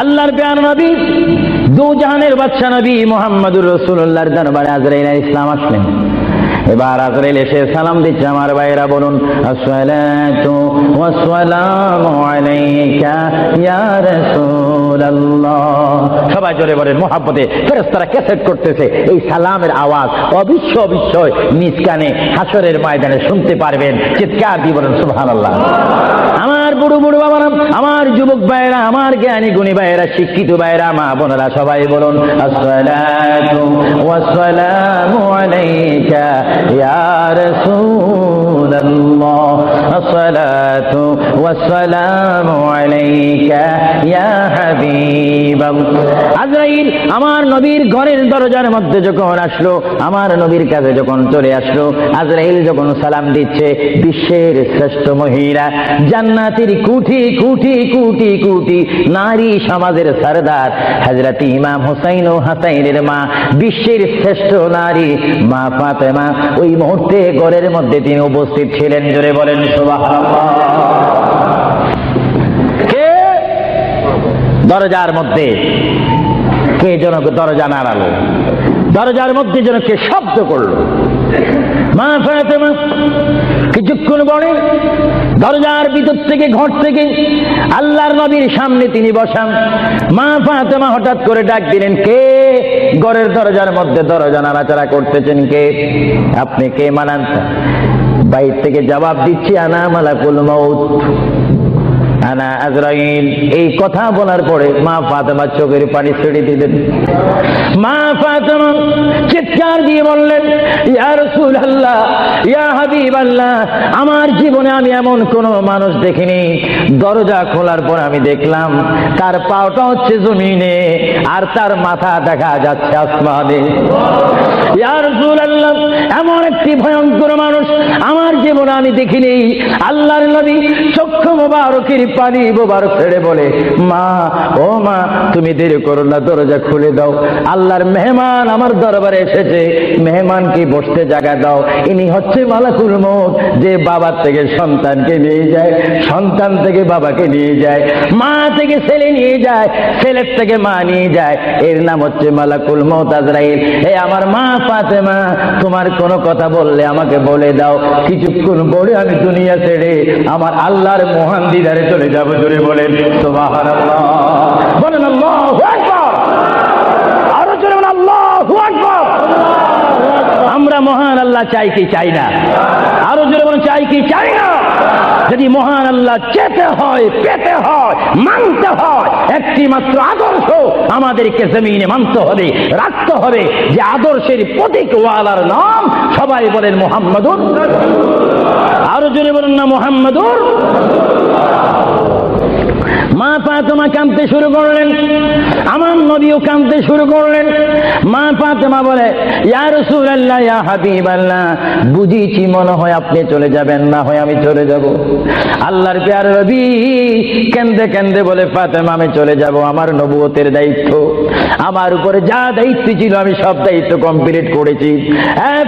আল্লাহর প্যার নবী দু জাহানের বাচ্চা নবী মোহাম্মদুর রসুল্লাহর দরবারে আজরাইল ইসলাম আসলেন। এবার আজরাইল এসে সালাম দিচ্ছে, আমার ভাইরা বলুন সবাই জোরে বলেন, মোহাব্বতে, ফেরেশতারা ক্যাসেট করতেছে, এই সালামের আওয়াজ অবিশ্ব অবিশ্বয় নিজ কানে হাসরের ময়দানে শুনতে পারবেন, চিৎকার দিয়ে বলেন, সুবহানাল্লাহ। আমার বুড়ো বুড়ো বাবারা, আমার যুবক ভাইয়েরা, আমার জ্ঞানী গুণী ভাইয়েরা, শিক্ষিত ভাইয়েরা, মা বোনেরা, সবাই বলুন, আসসালাতু আলাইকা ইয়া রাসূলুল্লাহ আসসালাতু ওয়াসসালামু আলাইকা ইয়া হাবিবাল্লাহ আজরাইল আমার নবীর ঘরের দরজার মধ্যে যখন আসলো, আমার নবীর কাছে যখন চলে আসলো, আজরাইল যখন সালাম দিচ্ছে, বিশ্বের শ্রেষ্ঠ মহিলা, জান্নাতের কুটি কুটি কুটি কুটি নারী সমাজের সারদার হজরত ইমাম হুসাইন ও হাসাইনের মা, বিশ্বের শ্রেষ্ঠ নারী, মা ফাতেমা, ওই মুহূর্তে ঘরের মধ্যে তিনি উপস্থিত ছিলেন, জোরে বলেন, সুবহানাল্লাহ কে দরজার মধ্যে কে যেন দরজা নাড়ালো? দরজার মধ্যে যেন কে শব্দ করল? মা ফাতেমা কিছুক্ষণ পরে দরজার ভিতর থেকে, ঘর থেকে আল্লাহর নবীর সামনে তিনি বসান। মা ফাতেমা হঠাৎ করে ডাক দিলেন, কে? ঘরের দরজার মধ্যে দরজা নাড়াচাড়া করতেছেন কে? আপনি কে মানান? বাইর থেকে জবাব দিচ্ছি, আনা মালাকুল মৌত আনা আজরাইল, এই কথা বলার পরে মা ফাতেমা চোখের পানি ছেড়ে দিলেন। মা ফাতেমা চিৎকার দিয়ে বললেন, ইয়া রাসূলুল্লাহ, ইয়া হাবিবাল্লাহ, আমার জীবনে আমি এমন কোন মানুষ দেখিনি। দরজা খোলার পর আমি দেখলাম, তার পাওটা হচ্ছে জমিনে, আর তার মাথা দেখা যাচ্ছে আসমানে। ইয়া রাসূলুল্লাহ, এমন একটি ভয়ঙ্কর মানুষ আমার জীবনে আমি দেখিনি। আল্লাহর নবী চক্ষু মোবারকের পানি মোবারক ছেড়ে বলে, মা, ও মা, তুমি দেরি করো না, দরজা খুলে দাও। আল্লাহর মেহমান আমার দরবারে এসেছে। মেহমানকে বসতে জায়গা দাও? ইনি হচ্ছে মালাকুল মত যে বাবার থেকে সন্তানকে নিয়ে যায়, সন্তান থেকে বাবাকে নিয়ে যায়, মা থেকে ছেলে নিয়ে যায়, ছেলের থেকে মা নিয়ে যায়। এর নাম হচ্ছে মালাকুল মত আজরাইল। হে আমার মা ফাতেমা, তোমার কোনো কথা বললে আমাকে বলে দাও। কিছুক্ষণ বলে আমি দুনিয়া ছেড়ে আমার আল্লাহর মহান দিদারে চলে যাব জোরে বলেন সুবহানাল্লাহ। বলেন, আল্লাহ আরও জোরে বলেন, আল্লাহ আমরা মহান, আল্লাহ চাই কি চাই না? আরও জোরে বলেন, চাই কি চাই না? যদি মহান আল্লাহ চেতে হয়, পেতে হয়, মানতে হয় একটি মাত্র আদর্শ আমাদেরকে জমিনে মানতে হবে, রাখতে হবে যে আদর্শের প্রতীক ওয়ালার নাম সবাই বলেন মোহাম্মদুর আরও জোরে বলেন না, মোহাম্মদুর মা ফাতেমা কাঁদতে শুরু করলেন। আমার নবীও কাঁদতে শুরু করলেন। মা ফাতেমা বলে, ইয়া রাসূলুল্লাহ, ইয়া হাবিবাল্লাহ বুঝিছি মনে হয় আপনি চলে যাবেন, না হয় আমি চলে যাব। আল্লাহর প্যার রবি কেন্দে কেন্দে বলে, ফাতেমা, আমি চলে যাব, আমার নবুয়তের দায়িত্ব। আমার উপরে যা দায়িত্ব ছিল, আমি সব দায়িত্ব কমপ্লিট করেছি। হ্যাঁ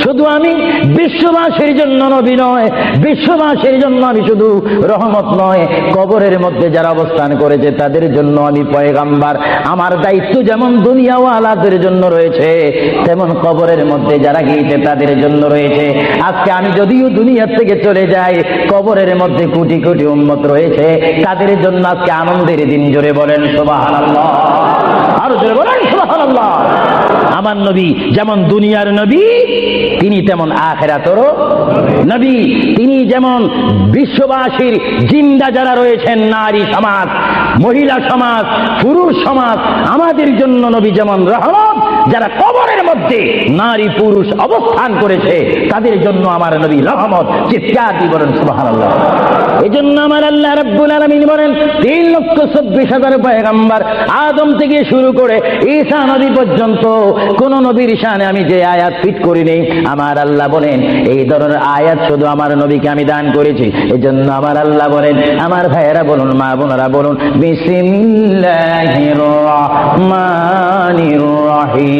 শুধু আমি বিশ্ববাসীর জন্য নবী নয়, বিশ্ববাসীর জন্য আমি শুধু রহমত নয়, কবরের মধ্যে যারা অবস্থান করেছে, তাদের জন্য আমি পয়গাম্বার। আমার দায়িত্ব যেমন দুনিয়া দুনিয়াওয়ালাদের জন্য রয়েছে, তেমন কবরের মধ্যে যারা গিয়েছে, তাদের জন্য রয়েছে। আজকে আমি যদিও দুনিয়ার থেকে চলে যাই, কবরের মধ্যে কোটি কোটি উন্মত রয়েছে, তাদের জন্য আজকে আনন্দের দিন। জোরে বলেন, সুবহানাল্লাহ। আমার নবী যেমন দুনিয়ার নবী, তিনি তেমন আখেরাতরও নবী। তিনি যেমন বিশ্ববাসীর জিন্দা যারা রয়েছেন, নারী সমাজ, মহিলা সমাজ, পুরুষ সমাজ, আমাদের জন্য নবী যেমন রহমত যারা কবরের মধ্যে নারী পুরুষ অবস্থান করেছে, তাদের জন্য আমার নবী রহমত চিৎকার দিয়ে বলেন, সুবহানাল্লাহ। এই জন্য আমার আল্লাহ রাব্বুল আলামিন বলেন, তিন লক্ষ চব্বিশ হাজার পয়গাম্বার আদম থেকে শুরু করে ঈসা নবী পর্যন্ত কোন নবীর শানে আমি যে আয়াত ফিট করিনি। আমার আল্লাহ বলেন, এই ধরনের আয়াত শুধু আমার নবীকে আমি দান করেছি। এই জন্য আমার আল্লাহ বলেন, আমার ভাইয়েরা বলুন, মা বোনেরা বলুন, বিসমিল্লাহির রহমানির রহিম।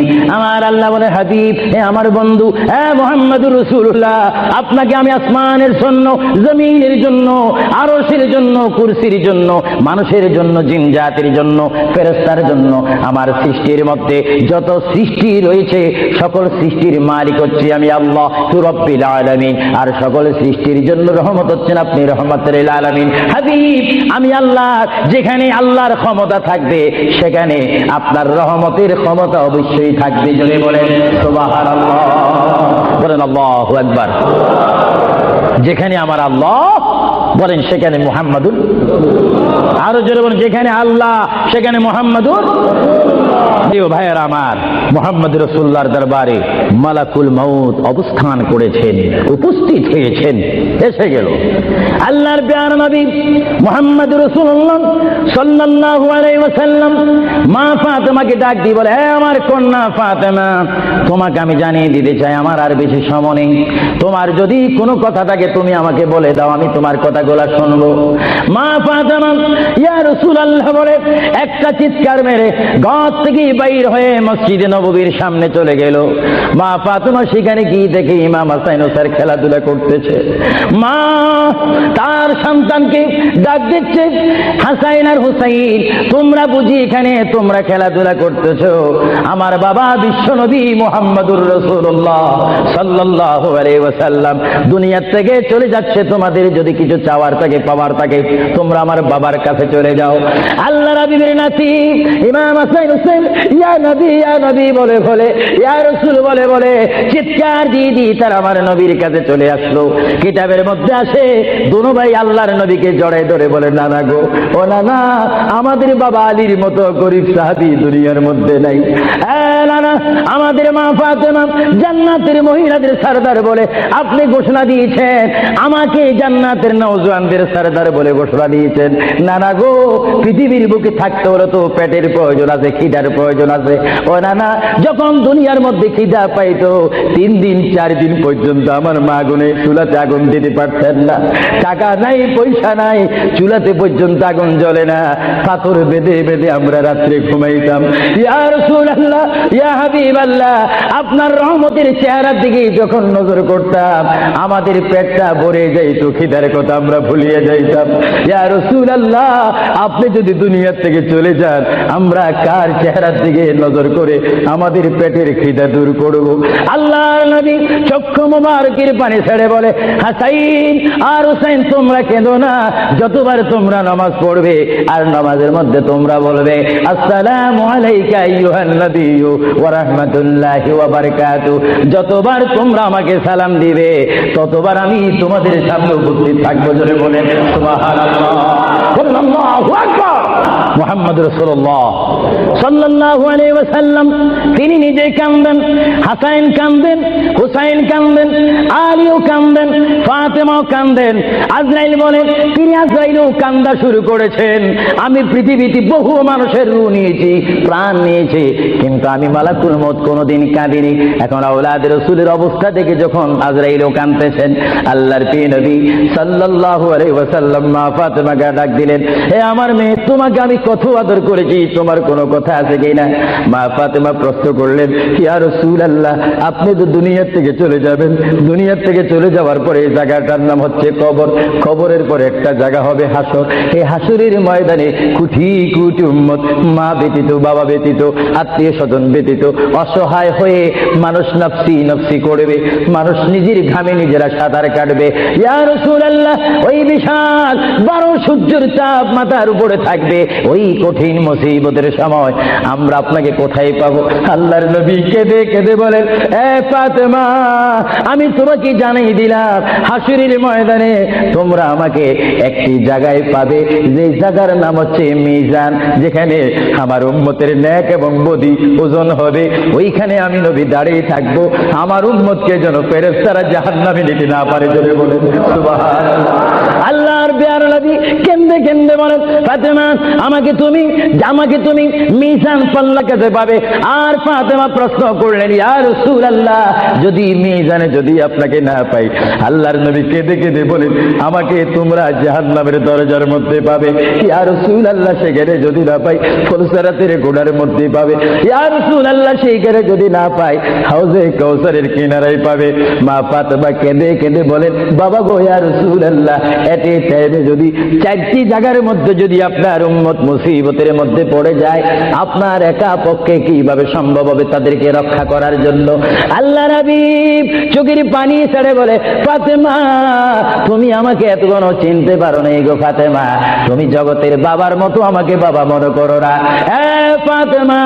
আমার আল্লাহ বলে, হাবিব হে আমার বন্ধু হ্যাঁ মোহাম্মদুর রসুল্লাহ আপনাকে আমি আসমানের জন্য, জমিনের জন্য, আরশের জন্য, কুরসির জন্য, মানুষের জন্য, জিন জাতির জন্য ফেরেস্তার জন্য, আমার সৃষ্টির মধ্যে যত সৃষ্টি রয়েছে, সকল সৃষ্টির মালিক হচ্ছে আমি আল্লাহ তুরব্বিল আলামিন। আর সকল সৃষ্টির জন্য রহমত হচ্ছেন আপনি রহমতের আলামিন। হাবিব, আমি আল্লাহ, যেখানে আল্লাহর ক্ষমতা থাকবে, সেখানে আপনার রহমতের ক্ষমতা অবশ্যই থাকবে। যদি বলেন বলেন আল্লাহ একবার যেখানে আমার আল্লাহ বলেন, সেখানে মুহাম্মাদুর আরও জোরে বলেন যেখানে আল্লাহ, সেখানে মোহাম্মদুর প্রিয় ভাইয়ের আমার, মোহাম্মদ রসুল্লার দরবারে মালাকুল অবস্থান করেছেন, উপস্থিত হয়েছেন, এসে গেল। আল্লাহর প্যার নবী মোহাম্মদ সাল্লাল্লাহু আলাইহি ওয়াসাল্লাম, মা ফাতেমাকে ডাক দিয়ে বলে, হে আমার কন্যা ফাতেমা, তোমাকে আমি জানিয়ে দিতে চাই, আমার আর বেশি সময় নেই। তোমার যদি কোনো কথা থাকে, তুমি আমাকে বলে দাও, আমি তোমার কথাগুলো শুনব। মা ফাতেমা, ইয়া রাসূলুল্লাহ বলে, একটা চিৎকার মেরে ঘর থেকে বাইর হয়ে মসজিদে নববীর সামনে চলে গেল। মা ফাতেমা সেখানে গিয়ে দেখে ইমাম হাসাইন স্যার খেলাধুলা করতেছে। মা তার সন্তানকে ডাক দিচ্ছে, হাসাইন আর হুসাইন, তোমরা বুঝি এখানে তোমরা খেলাধুলা করতেছো? আমার বাবা বিশ্ব বিশ্বনবী মোহাম্মদুর রসুল্লাহ আলাইহি ওয়াসাল্লাম। দুনিয়ার থেকে চলে যাচ্ছে তোমাদের যদি কিছু চাওয়ার থাকে পাওয়ার থাকে তোমরা আমার বাবার কাছে চলে যাও। আল্লাহ রাবিবের নাতি, ইমাম হাসাইন হোসেন, ইয়া নবী ইয়া নবী বলে বলে, ইয়া রসুল বলে বলে, চিৎকার দিয়ে দিয়ে তার আমার নবীর কাছে চলে আসলো। কিতাবের মধ্যে আসে, দুনো ভাই আল্লাহর নবীকে জড়াই ধরে বলে, নানা গো, ও নানা, আমাদের বাবা আলীর মতো গরিব সাহাবি দুনিয়ার মধ্যে নাই। আমাদের মা ফাতেমা, জান্নাতের মহিলাদের সরদার বলে, আপনি ঘোষণা দিয়েছেন, আমাকে জান্নাতের নওজোয়ানদের সরদার বলে ঘোষণা দিয়েছেন নানা গো, পৃথিবীর বুকে থাকতে হলে তো পেটের প্রয়োজন আছে, খিদার প্রয়োজন আছে। ও নানা যখন দুনিয়ার মধ্যে খিদা পাইতো, তিন দিন, চার দিন পর্যন্ত আমার মা গুনে চুলাতে আগুন দিতে পারতেন না। টাকা নাই, পয়সা নাই, চুলাতে পর্যন্ত আগুন জ্বলে না। পাথর বেঁধে বেঁধে আমরা রাত্রে ঘুমাইতাম। ইয়া রাসূলুল্লাহ, ইয়া হাবিবাল্লাহ, আপনার রহমতের চেহারার দিকে যখন নজর করতাম, আমাদের পেটটা ভরে যাইতো, খিদার কথা আমরা ভুলিয়ে যাইতাম। ইয়া রাসূলুল্লাহ, আপনি যদি দুনিয়ার থেকে চলে যান, আমরা কার চেহারার দিকে নজর করে আমাদের পেটের খিদা দূর করব? আল্লাহর নবী চক্ষু মুবারকের পানি ছেড়ে বলে, হাসাইন আর হুসাইন, তোমরা কেঁদো না। যতবার তোমরা নামাজ পড়বে, আর নামাজের মধ্যে তোমরা বলবে, আসসালামু আলাইকা আইয়ুহান নবিয়্যু ওয়া রাহমাতুল্লাহি ওয়া বারাকাতু। যতবার তোমরা আমাকে সালাম দিবে, ততবার আমি তোমাদের সামনে উপস্থিত থাকব। জোরে বলেন সুবহানাল্লাহ। আল্লাহু আকবার। মোহাম্মদ রসুল্লাহ সাল্লাল্লাহু আলাইহি ওয়াসাল্লাম, তিনি নিজে কান্দেন হাসাইন কান্দেন হুসাইন কান্দেন আলীও কান্দেন ফাতেমাও কান্দেন আজরাইল বলেন, তিনি আজরাইলও কান্দা শুরু করেছেন। আমি পৃথিবীতে বহু মানুষের রু নিয়েছি, প্রাণ নিয়েছি, কিন্তু আমি মালাকুল মত কোনোদিন কাঁদিনি। এখন আওলাদ রসুলের অবস্থা দেখে যখন আজরাইলও কাঁদতেছেন, আল্লাহর পি নবী সাল্লাল্লাহু আলাইহি ওয়াসাল্লাম মা ফাতেমাকে ডাক দিলেন হে আমার মেয়ে, তোমাকে আমি কত আদর করেছি, তোমার কোনো কথা আছে কিনা মা ফাতেমা প্রশ্ন করলেন, ইয়া রাসূলুল্লাহ, আপনি তো দুনিয়ার থেকে চলে যাবেন। দুনিয়ার থেকে চলে যাওয়ার পরে এই জায়গাটার নাম হচ্ছে কবর। কবরের পরে একটা জায়গা হবে হাসর। এই হাসরের ময়দানে কুঠি মা ব্যতীত, বাবা ব্যতীত, আত্মীয় স্বজন ব্যতীত, অসহায় হয়ে মানুষ নফসি নফসি করবে, মানুষ নিজের ঘামে নিজেরা সাঁতার কাটবে। ইয়া রাসূলুল্লাহ, ওই বিশাল সূর্যের চাপ মাথার উপরে থাকবে। ওই কঠিন মুসিবতের সময় আমরা আপনাকে কোথায় পাবো? আল্লাহর নবী কেঁদে কেঁদে বলেন, এ ফাতেমা, আমি তোমাকে জানাই দিলাম হাসুরির ময়দানে তোমরা আমাকে একটি জায়গায় পাবে। যে জায়গার নাম হচ্ছে মিজান, যেখানে আমার উম্মতের ন্যাক এবং বদি ওজন হবে। ওইখানে আমি নবী দাঁড়িয়ে থাকব। আমার উম্মতকে যেন ফেরেস্তারা জাহান্নামে নিতে না পারে বলে আল্লাহর বেয়ার নবী কেন্দে কেন্দে বলেন, ফাতেমা, আমাকে তুমি আমাকে তুমি মিজান পাল্লা কাছে পাবে আর ফাতেমা প্রশ্ন করলেন, ইয়া রাসূলুল্লাহ, যদি মিজানে যদি আপনাকে না পাই, আল্লাহর নবী কেঁদে কেঁদে বলেন, আমাকে তোমরা জাহান্নামের দরজার মধ্যে পাবে, ইয়া রাসূলুল্লাহ সেখানে যদি না পাই, ফুলসারাতের গোড়ার মধ্যে পাবে, ইয়া রাসূলুল্লাহ সেইখানে যদি না পাই, হাউজে কৌসারের কিনারায় পাবে, মা ফাতেমা কেঁদে কেঁদে বলেন, বাবা গো, ইয়া রাসূলুল্লাহ এতে টাইমে যদি চারটি জায়গার মধ্যে যদি আপনার উম্মত মুসিবতের মধ্যে পড়ে যায়, আপনার একা পক্ষে কীভাবে সম্ভব হবে তাদেরকে রক্ষা করার জন্য? আল্লাহ রাবিব চোখের পানি ছেড়ে বলে, ফাতেমা, তুমি আমাকে এতক্ষণ চিনতে পারো না গো ফাতেমা। তুমি জগতের বাবার মতো আমাকে বাবা মনে করো না। ফাতেমা,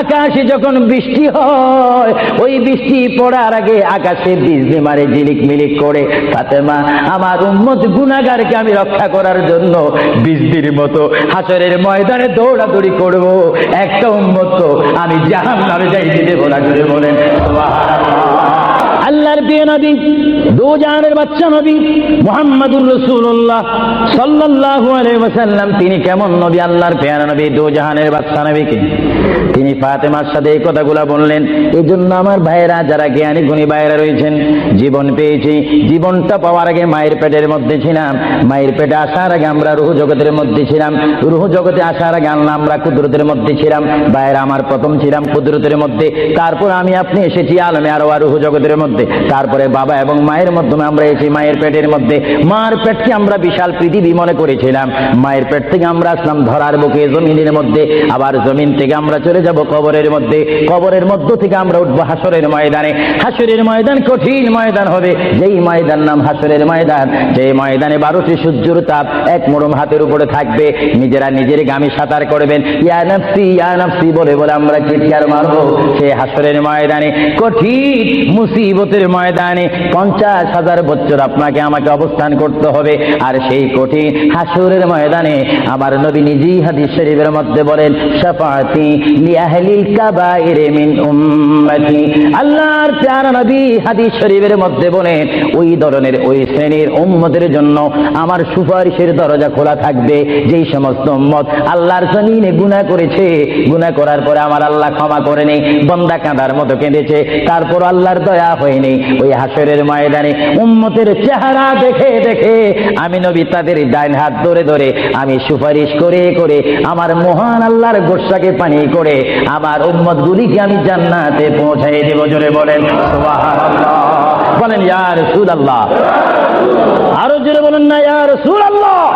আকাশে যখন বৃষ্টি হয়, ওই বৃষ্টি পড়ার আগে আকাশে বিজলি মারে ঝিলিক মিলিক করে, ফাতেমা, আমার উম্মত গুণাগারকে আমি রক্ষা করার জন্য বৃষ্টির মতো হাসরের ময়দানে দৌড়াদৌড়ি করব। একটা উন্মত আমি জাহান নামে যাই দেবো না করে বলেন। আল্লাহর প্রিয় নবী, দু জাহানের বাচ্চা নবী, মুহাম্মাদুর রাসূলুল্লাহ সাল্লাল্লাহু আলাইহি ওয়াসাল্লাম। তিনি কেমন নবী? আল্লাহর প্রিয় নবী, দু জাহানের বাচ্চা নবীকে। তিনি ফাতেমার সাথে এই কথাগুলো বললেন এই জন্য আমার ভাইয়েরা যারা জ্ঞানী গুণী ভাইয়েরা রয়েছেন, জীবন পেয়েছি। জীবনটা পাওয়ার আগে মায়ের পেটের মধ্যে ছিলাম। মায়ের পেটে আসার আগে আমরা রুহ জগতের মধ্যে ছিলাম। রুহ জগতে আসার আগে আল্লাহ আমরা কুদরতের মধ্যে ছিলাম। ভাইয়েরা আমার প্রথম ছিলাম কুদরতের মধ্যে। তারপর আমি আপনি এসেছি আলমে আরও আর রুহ জগতের মধ্যে। তারপরে বাবা এবং মায়ের মাধ্যমে আমরা এসেছি মায়ের পেটের মধ্যে, মার পেটকে আমরা বিশাল পৃথিবী মনে করেছিলাম। মায়ের পেট থেকে আমরা আসলাম ধরার বুকে, জমিনের মধ্যে। আবার জমিন থেকে আমরা চলে যাব কবরের মধ্যে। কবরের মধ্য থেকে আমরা উঠবো হাসরের ময়দানে। হাসরের ময়দান কঠিন ময়দান হবে। যেই ময়দান নাম হাসরের ময়দান যেই ময়দানে বারোটি সূর্যের তাপ এক মোড়ম হাতের উপরে থাকবে। নিজেরা নিজের গামে সাঁতার করবেন। ইয়া নাফসি ইয়া নাফসি বলে বলে আমরা চিৎকার মারবো। সেই হাসরের ময়দানে কঠিন মুসিবতের ময়দানে পঞ্চাশ হাজার বছর আপনাকে আমাকে অবস্থান করতে হবে। আর সেই কঠিন হাসরের ময়দানে আমার নবী নিজেই হাদিস শরীফের মধ্যে বলেন, শাফাতি লিয়াহলিল কাবাইরে মিন উম্মতি। আল্লাহর প্যারা নবী হাদিস শরীফের মধ্যে বলেন, ওই ধরনের ওই শ্রেণির উম্মতের জন্য আমার সুপারিশের দরজা খোলা থাকবে। যেই সমস্ত উম্মত আল্লাহর জমিনে গুনাহ করেছে, গুনাহ করার পরে আমার আল্লাহ ক্ষমা করে নেই। বন্দা কাঁদার মতো কেঁদেছে। তারপর আল্লাহর দয়া হয়নি। ওই হাসরের ময়দানে উম্মতের চেহারা দেখে দেখে আমি নবী তাদের ডাইন হাত ধরে ধরে আমি সুপারিশ করে করে আমার মহান আল্লাহর গোসাকে পানি করে আমার উম্মত গুলিকে আমি জান্নাতে পৌঁছাই দেব। জোরে বলেন। বলেন, ইয়া রাসূলুল্লাহ। আরও জোরে বলেন না, ইয়া রাসূলুল্লাহ।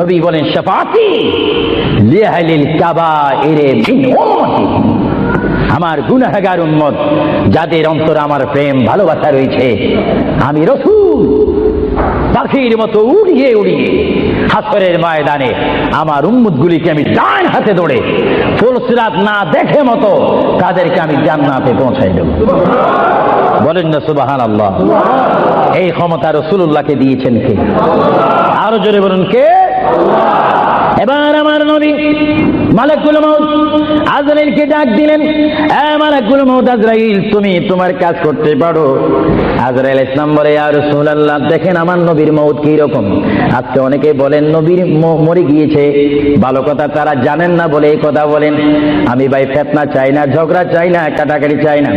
নবী বলেন, শাফাতি লিয়াহলিল কাবাইরে মিন উম্মতি। আমার গুনাহগার উম্মত, যাদের অন্তরে আমার প্রেম, ভালোবাসা রয়েছে, আমি রসুল। পাখির মতো উড়িয়ে উড়িয়ে হাসরের ময়দানে আমার উম্মতগুলিকে আমি ডান হাতে ধরে ফুলসিরাত না দেখে মতো তাদেরকে আমি জান্নাতে পৌঁছাই দেব। বলেন না সুবাহান আল্লাহ এই ক্ষমতা রসুল্লাহকে দিয়েছেন কে? আরও জোরে বলুন কে? এবার আমার নবী মালাকুল মউত আজরাইলকে ডাক দিলেন মালাকুল মউত আজরাইল, তুমি তোমার কাজ করতে পারো। আজরাইল ইসলাম বলে আর রাসূলুল্লাহ, দেখেন আমার নবীর মউত কি রকম আজকে অনেকে বলেন, নবীর মরে গিয়েছে। ভালো কথা, তারা জানেন না বলে এই কথা বলেন। আমি ভাই ফেতনা চাই না, ঝগড়া চাই না, কাটাকাটি চাই না।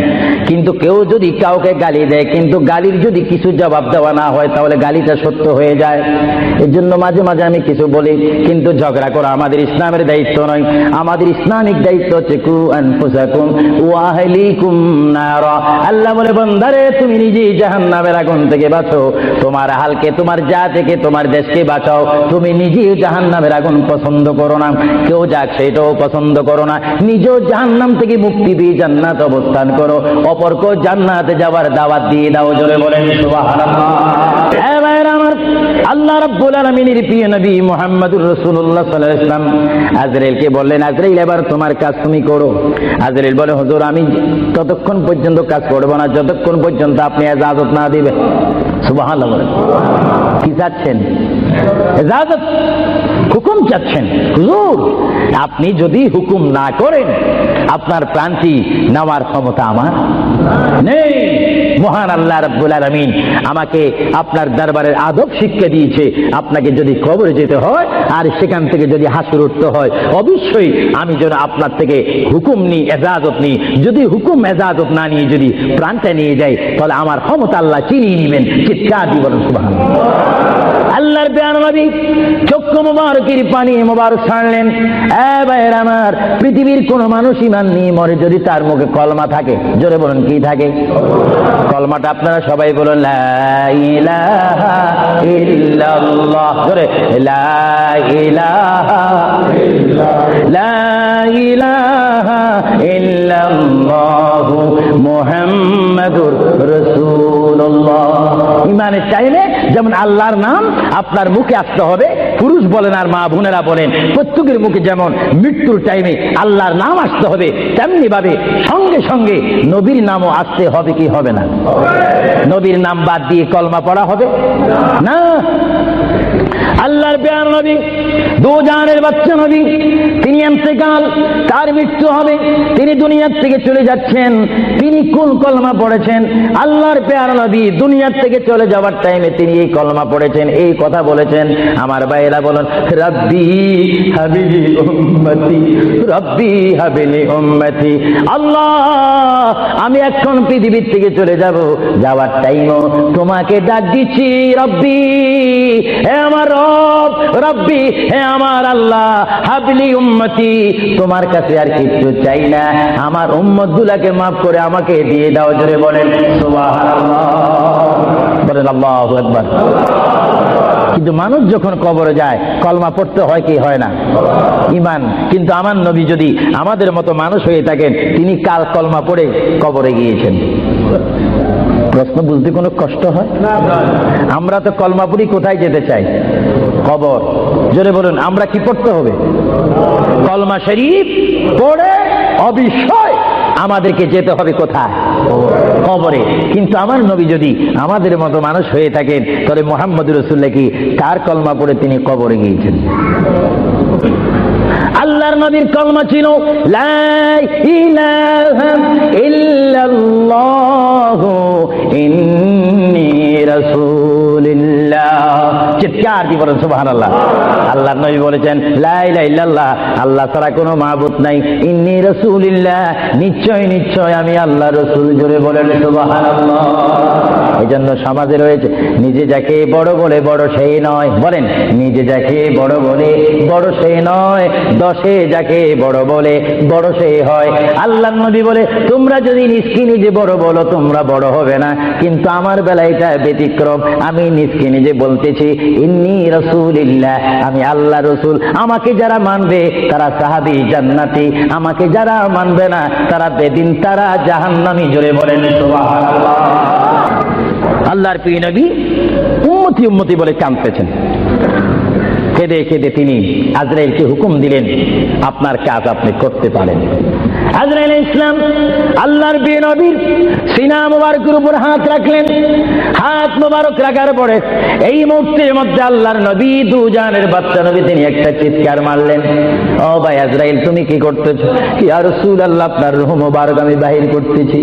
কিন্তু কেউ যদি কাউকে গালি দেয়, কিন্তু গালির যদি কিছু জবাব দেওয়া না হয়, তাহলে গালিটা সত্য হয়ে যায়। এর জন্য মাঝে মাঝে আমি কিছু বলি, কিন্তু ঝগড়া করা, আমাদের ইসলামের দায়িত্ব নয়। আমাদের ইসলামিক দায়িত্ব হচ্ছে কু আনফুসাকুম ওয়া আহলিকুম নারা। আল্লাহ বলে, বন্দারে, তুমি নিজেই জাহান্নামের আগুন থেকে বাঁচো। তোমার হালকে, তোমার জাতিকে, তোমার দেশকে বাঁচাও। তুমি নিজেই জাহান্নামের আগুন পছন্দ করো না। কেউ যাক, সেটাও পছন্দ করো না। নিজেও জাহান্নাম থেকে মুক্তি দিয়ে জান্নাত অবস্থান করো। অপরকে জান্নাতে যাওয়ার দাওয়াত দিয়ে দাও, জোরে বলেন সুবহানাল্লাহ। আমার আল্লাহ রাব্বুল আলামিনের প্রিয় নবী মুহাম্মদুর রাসূলুল্লাহ সাল্লাল্লাহু আলাইহি ওয়াসাল্লাম আজরাইলকে বললেন, আজরাইল, এবার তোমার কাজ তুমি করো। আজরাইল বলে, হুজুর, আমি ততক্ষণ পর্যন্ত কাজ করব না, যতক্ষণ পর্যন্ত আপনি ইজাজত না দিবেন। সুবহানাল্লাহ কি চাচ্ছেন? ইজাজত হুকুম চাচ্ছেন। হুজুর, আপনি যদি হুকুম না করেন, আপনার প্রান্তি নেওয়ার ক্ষমতা আমার নেই। মহান আল্লাহ রাব্বুল আলমিন আমাকে আপনার দরবারের আদব শিক্ষা দিয়েছে। আপনাকে যদি কবরে যেতে হয় আর সেখান থেকে যদি হাসুর উঠতে হয়, অবশ্যই আমি যেন আপনার থেকে হুকুম নিই, এজাজত নিই। যদি হুকুম, এজাজত না নিয়ে যদি প্রাণটা নিয়ে যাই, তাহলে আমার ক্ষমতা আল্লাহ চিনিয়ে নেবেন। চিৎকার দিবেন সুবহান আল্লাহর বেয়ান নবী চক্ষু মোবারকের পানি মোবারক ছাড়লেন। এ ভাইয়ের আমার, পৃথিবীর কোন মানুষ ইমান নিয়ে মরে যদি তার মুখে কলমা থাকে। জোরে বলুন, কি থাকে? কলমাটা আপনারা সবাই বলুন জোরে মুহাম্মাদুর রাসূলুল্লাহ। ইমানের টাইমে যেমন আল্লাহর নাম আপনার মুখে আসতে হবে, পুরুষ বলেন আর মা বোনেরা বলেন, প্রত্যেকের মুখে যেমন মৃত্যুর টাইমে আল্লাহর নাম আসতে হবে, তেমনি ভাবে সঙ্গে সঙ্গে নবীর নামও আসতে হবে কি হবে না? নবীর নাম বাদ দিয়ে কলমা পড়া হবে? না। আল্লাহর পেয়ার নবী দুজানের বাচ্চা নবী, তিনি আনতে এমতেকাল তার মৃত্যু হবে, তিনি দুনিয়ার থেকে চলে যাচ্ছেন, তিনি কোন কলমা পড়েছেন? আল্লাহর পেয়ার নবী, দুনিয়ার থেকে চলে যাওয়ার টাইমে তিনি এই কলমা পড়েছেন, এই কথা বলেছেন। আমার ভাইয়েরা বলেন, রব্বি হাবিলি উম্মতি, রব্বি হাবিলি উম্মতি, আল্লাহ, আমি এখন পৃথিবীর থেকে চলে যাব। যাওয়ার টাইমও তোমাকে ডাক দিচ্ছি, রব্বি, হে আমার রব, রব্বি, হে আমার আল্লাহ হাবলি উম্মতি, তোমার কাছে আর কিছু চাই না। আমার উম্মত গুলাকে মাফ করে আমাকে দিয়ে দাও, জোরে বলেন, সুবহানাল্লাহ। বলেন, আল্লাহু আকবার। কিন্তু মানুষ যখন কবরে যায়, কলমা পড়তে হয় কি হয় না? ইমান। কিন্তু আমার নবী যদি আমাদের মতো মানুষ হয়ে থাকেন, তিনি কাল কলমা পড়ে কবরে গিয়েছেন। প্রশ্ন, বুঝতে কোনো কষ্ট হয়? আমরা তো কলমাপুরি কোথায় যেতে চাই? কবর। জোরে বলুন, আমরা কি পড়তে হবে? কলমা শরীফ পড়ে অবিশ্বয় আমাদেরকে যেতে হবে কোথায়? কবরে। কিন্তু আমার নবী যদি আমাদের মতো মানুষ হয়ে থাকেন, তাহলে মোহাম্মদ রসুল্লাহ কি কার কলমা পড়ে তিনি কবরে গিয়েছেন? আল্লাহর নবীর কলমা ছিল ইল্লাল্লাহু ইন্নী রাসূলুল্লাহ দিয়ে বলেন সুবহানাল্লাহ। আল্লাহর নবী বলেছেন আল্লাহ ছাড়া কোনো মাবুদ নাই। ইন্নী রাসূলুল্লাহ নিশ্চয় নিশ্চয় আমি আল্লাহ রসুল বলেন এই জন্য সমাজে রয়েছে, নিজে যাকে বড় বলে বড় সেই নয়। বলেন, নিজে যাকে বড় বলে বড় সে নয়, দশে যাকে বড় বলে বড় সে হয়। আল্লাহ নবী বলে, তোমরা যদি নিজকে নিজে বড় বলো, তোমরা বড় হবে না। কিন্তু আমার বেলা এটা ব্যতিক্রম। আমি নিজকে নিজে বলতেছি আমি আল্লাহ রসুল। আমাকে যারা মানবে, তারা সাহাবি জান্নাতি। আমাকে যারা মানবে না, তারা বেদিন, তারা জাহান্নামি। জোরে বলেন আল্লাহর প্রিয় নবী উম্মতি উম্মতি বলে কাঁদতেছেন। কেঁদে কেঁদে তিনি আজরাইলকে হুকুম দিলেন, আপনার কাজ আপনি করতে পারেন। আজরাইল ইসলাম আল্লাহর বিয়ে নবীর সিনা মুবারকের উপর হাত রাখলেন। হাত মুবারক রাখার পরে এই মুহূর্তের মধ্যে আল্লাহর নবী দুজানের বাচ্চা নবী তিনি একটা চিৎকার মারলেন। ও ভাই আজরাইল, তুমি কি করতেছো? ইয়া রাসূল আল্লাহ আপনার রূহ মুবারক আমি বাহির করতেছি।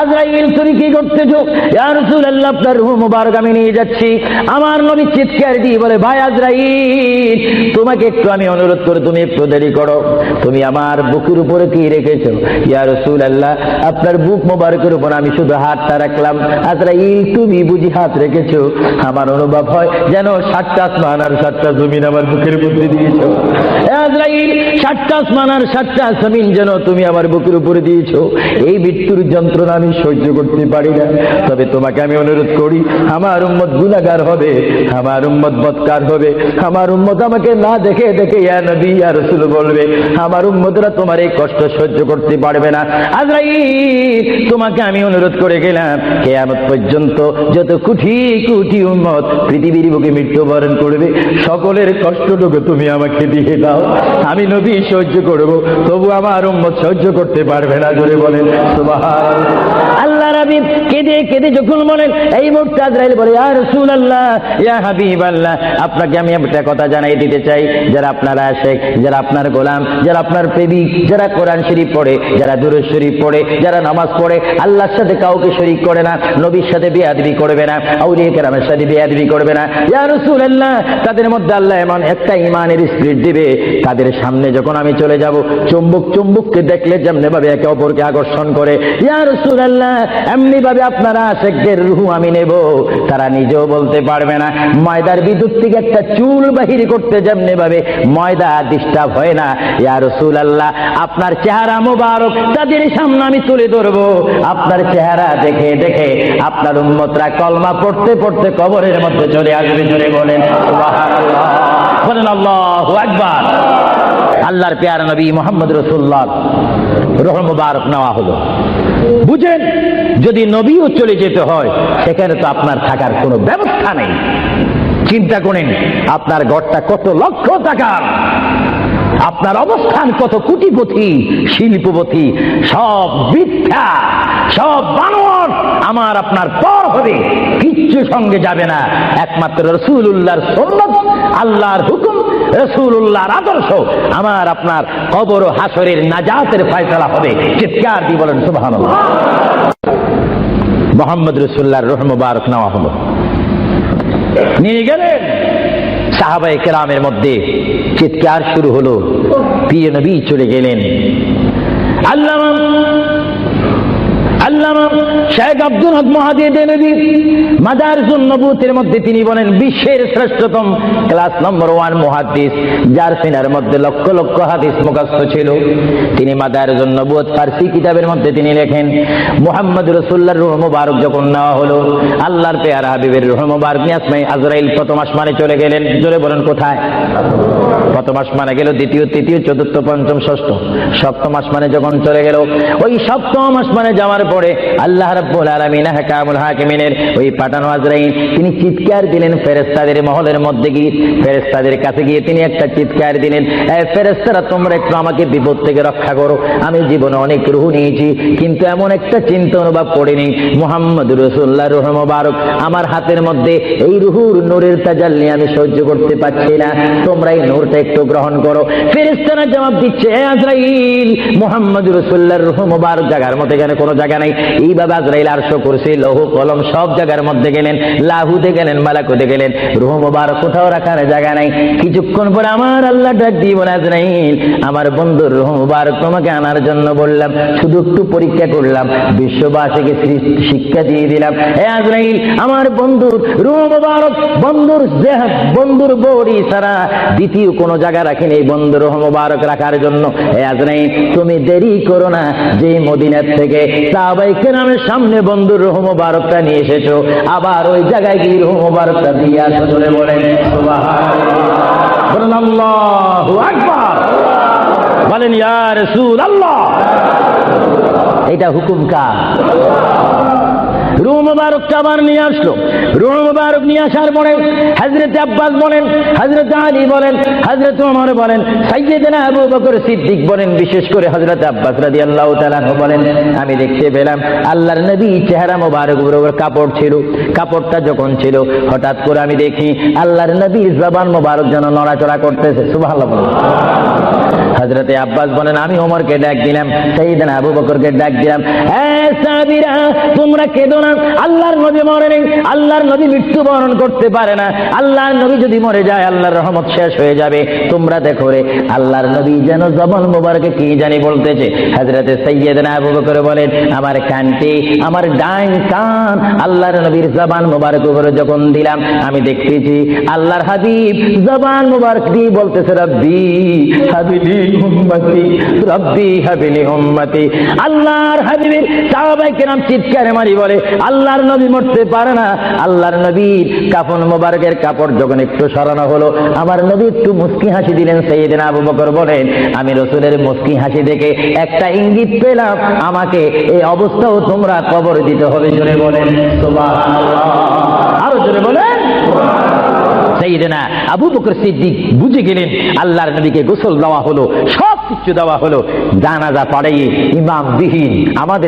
আজরাইল, তুমি কি করতেছো? ইয়া রাসূল আল্লাহ আপনার রূহ মুবারক আমি নিয়ে যাচ্ছি। আমার নবী চিৎকার দিয়ে বলে, ভাই আজরাইল, তোমাকে একটু আমি অনুরোধ করে, তুমি একটু দেরি করো। তুমি আমার বুকের উপরে কি রেখেছো? ইয়া রাসূল আল্লাহ আপনার বুক মোবারকের উপর আমি শুধু হাতটা রাখলাম। আজরাইল তুমি বুঝি হাত রেখেছো? আমার অনুভব হয় যেন সাতটা আসমান আর সাতটা জমিন আমার বুকের মধ্যে দিয়েছ। সাতটা আসমান আর সাতটা জমিন যেন তুমি আমার বুকের উপরে দিয়েছ। এই মৃত্যুর যন্ত্রণা আমি সহ্য করতে পারি না। তবে তোমাকে আমি অনুরোধ করি, আমার উম্মত গুনাগার হবে, আমার উম্মত বৎকার হবে। আমার উম্মত আমাকে না দেখে দেখে, ইয়া নবী, ইয়া রাসূল বলবে, আমার উম্মতরা তোমার এই কষ্ট সহ্য করতে পারবে না। আজরাইল, তোমাকে আমি অনুরোধ করে গেলাম, কেয়ামত পর্যন্ত যত কুঠি কুঠি উম্মত পৃথিবীর বুকে মৃত্যুবরণ করবে, সকলের কষ্টটুকু তুমি আমাকে দিয়ে দাও। আমি নবী সহ্য করব, তবু আমার উম্মত সহ্য করতে পারবে না, জোরে বলেন আল্লাহ রাবি কেঁদে কেঁদে যখন বলেন, এই মুহূর্তে আজরাইল বলে, ইয়া রাসূলুল্লাহ, ইয়া হাবিবাল্লাহ, আপনাকে আমি একটা কথা জানাই দিতে চাই, যারা আপনারা শেখ, যারা আপনার গোলাম, যারা আপনার প্রেমিক, যারা কোরআন শরীফ পড়ে পড়ে, যারা দূরে শরীফ পড়ে, যারা নামাজ পড়ে, আল্লাহর সাথে কাউকে শরীক করে না, নবীর সাথে বেয়াদবি করবে না, আউলিয়া কেরামের সাথে বেয়াদবি করবে না। ইয়া রাসূলুল্লাহ, তাদের মধ্যে আল্লাহ এমন একটা ইমানের স্পিরিট দিবে, তাদের সামনে যখন আমি চলে যাব, চুম্বক চুম্বককে দেখলে যেমনি ভাবে একে অপরকে আকর্ষণ করে। ইয়া রাসূলুল্লাহ এমনি ভাবে আপনারা আশেকদের রুহ আমি নেব, তারা নিজেও বলতে পারবে না। ময়দার বিদ্যুৎ থেকে একটা চুল বাহির করতে যেমনি ভাবে ময়দা ডিস্টার্ব হয় না। ইয়া রাসূলুল্লাহ, আপনার চেহারা মোবারক তাদের সামনে আমি তুলে ধরবো, আপনার চেহারা দেখে দেখে আপনার উম্মতরা কলমা পড়তে পড়তে কবরের মধ্যে চলে আসবে, জোরে বলেন বলেন, আল্লাহু আকবার। আল্লাহর পেয়ার নবী মোহাম্মদ রসুল্লাহ রহ মুবারক নেওয়া হলো। বুঝেন, যদি নবীও চলে যেতে হয়, সেখানে তো আপনার থাকার কোনো ব্যবস্থা নেই। চিন্তা করেন, আপনার ঘরটা কত লক্ষ টাকার আপনার অবস্থান কত কোটিপতি, শিল্পপতি, সব মিথ্যা, সব বানর আমার আপনার পর হবে, কিচ্ছু সঙ্গে যাবে না। একমাত্র রসুল্লাহর সন্ন্যত আল্লাহর হুকুম রসুল্লাহর আদর্শ, আমার আপনার কবর ও হাসরের নাজাতের ফয়সলা হবে। চিৎকার দিয়ে বলেন সুবাহ মোহাম্মদ রসুল্লাহর রহ মুবারক নেওয়া হলো। নিয়ে গেলেন। সাহাবাই কেরামের মধ্যে চিৎকার শুরু হলো। প্রিয় নবী চলে গেলেন। আল্লাহ শেখ আব্দুল হক মধ্যে তিনি বলেন, বিশ্বের শ্রেষ্ঠতম ক্লাস নম্বর ওয়ান যার সিনার মধ্যে লক্ষ লক্ষ হাদিস মুখস্থ ছিল। তিনি ফার্সি কিতাবের মধ্যে তিনি লেখেন রুহ মুবারক যখন নেওয়া হলো, আল্লাহর হাবিবের রুহ মুবারক নিয়ে আসমাই আজরাইল প্রথম আসমানে চলে গেলেন। জোরে বলেন, কোথায়? প্রথম আসমানে গেল, দ্বিতীয়, তৃতীয়, চতুর্থ, পঞ্চম, ষষ্ঠ, সপ্তম আসমানে যখন চলে গেল, ওই সপ্তম আসমানে যাওয়ার পরে আল্লাহ রাব্বুল আলামিন হাকামুল হাকিমিনের ওই পাঠানো আজরাইল তিনি চিৎকার দিলেন ফেরেশতাদের মহলের মধ্যে গিয়ে, ফেরেশতাদের কাছে গিয়ে তিনি একটা চিৎকার দিলেন, এ ফেরেশতারা, তোমরা একটু আমাকে বিপদ থেকে রক্ষা করো, আমি জীবনে অনেক রুহ নিয়েছি, কিন্তু এমন একটা চিন্তা অনুভব করিনি। মোহাম্মদ রসুল্লাহ রুহ মোবারক, আমার হাতের মধ্যে এই রুহুর নূরের তাজাল্লি আমি সহ্য করতে পারছি না, তোমরা এই নূরটা একটু গ্রহণ করো। ফেরেশতারা জবাব দিচ্ছে, "এ আজরাইল মোহাম্মদ রসুল্লাহ রুহ মোবারক জায়গার মধ্যে এখানে কোনো জায়গা নাই। এইভাবে আজরাইল আরশো করছে, লৌহ কলম সব জায়গার মধ্যে গেলেন, লাহুতে গেলেন, মালাকুতে গেলেন, রুহ মোবারক কোথাও রাখার জায়গা নাই। কিছুক্ষণ পরে আমার আল্লাহ ডাক দিয়ে বলে আজরাইল আমার বন্ধুর রুহ মোবারক তোমাকে আনার জন্য বললাম, শুধু একটু পরীক্ষা করলাম, বিশ্ববাসীকে শিক্ষা দিয়ে দিলাম। হে আজরাইল, আমার বন্ধুর রুহ মোবারক, বন্ধুর বন্ধুর বড়ি ছাড়া দ্বিতীয় কোনো জায়গা রাখিনি এই বন্ধুর রুহ মোবারক রাখার জন্য। হে আজরাইল, তুমি দেরি করো না, যে মদিনার থেকে সাহাবাই কেরামের সামনে বন্ধুর রহম মোবারকটা নিয়ে এসেছ। আবার ওই জায়গায় গিয়ে রহম মোবারকটা দিয়ে আসো বলে বলেন। বলেন ইয়ার রাসূল আল্লাহ এটা হুকুম কার? রুহ মুবারকটা আবার নিয়ে আসলো রুহ মুবারক নিয়ে আসার পরে হজরত আব্বাস বলেন হজরত আলী বলেন হজরত ওমর বলেন, সাইয়েদনা আবু বকর সিদ্দিক বলেন, বিশেষ করে হজরত আব্বাস রাদিয়াল্লাহু তাআলা বলেন, আমি দেখতে পেলাম আল্লাহর নবী চেহারা মোবারক উপর কাপড় ছিল, কাপড়টা যখন ছিল, হঠাৎ করে আমি দেখি আল্লাহর নবীর জবান মোবারক যেন নড়াচড়া করতেছে বলুন। হজরতে আব্বাস বলেন আমি ওমরকে ডাক দিলাম সেইদিন আবু বকরকে ডাক দিলাম। "এ সাহাবীরা, তোমরা কেঁদো না। আল্লাহর নবী মরে নেই। আল্লাহর নবী মৃত্যুবরণ করতে পারে না। আল্লাহর নবী যদি মরে যায় আল্লাহর রহমত শেষ হয়ে যাবে। তোমরা দেখো রে আল্লাহর নবী যেন জবান মোবারকে কি জানি বলতেছে। হজরতে সৈয়দনা আবু বকর বলেন আমার কানটি আমার ডাইন কান আল্লাহর নবীর জবান মোবারক উপরে যখন দিলাম আমি দেখতেছি আল্লাহর হাবিব জবান মোবারক দিয়ে বলতেছে রব্বি হাবিলি আল্লাহর হাবিবের চিৎকারে মারি বলে, আল্লাহর নবী মরতে পারে না। আল্লাহর নবীর কাফন মোবারকের কাপড় যখন একটু সরানো হলো, আমার নবী একটু মুস্কি হাসি দিলেন সেইদিন আবু বকর বলেন, আমি রসুলের মুস্কি হাসি দেখে একটা ইঙ্গিত পেলাম, আমাকে এই অবস্থাও তোমরা কবর দিতে হবে, জোরে বলেন আরও জোরে বলেন সেইদিনা আবু বকর সিদ্দিক বুঝে গেলেন, আল্লাহর নবীকে গোসল দেওয়া হলো সব কিছু দেওয়া হলো। জানাজা পাড়াই ইমাম বিহীন আমাদের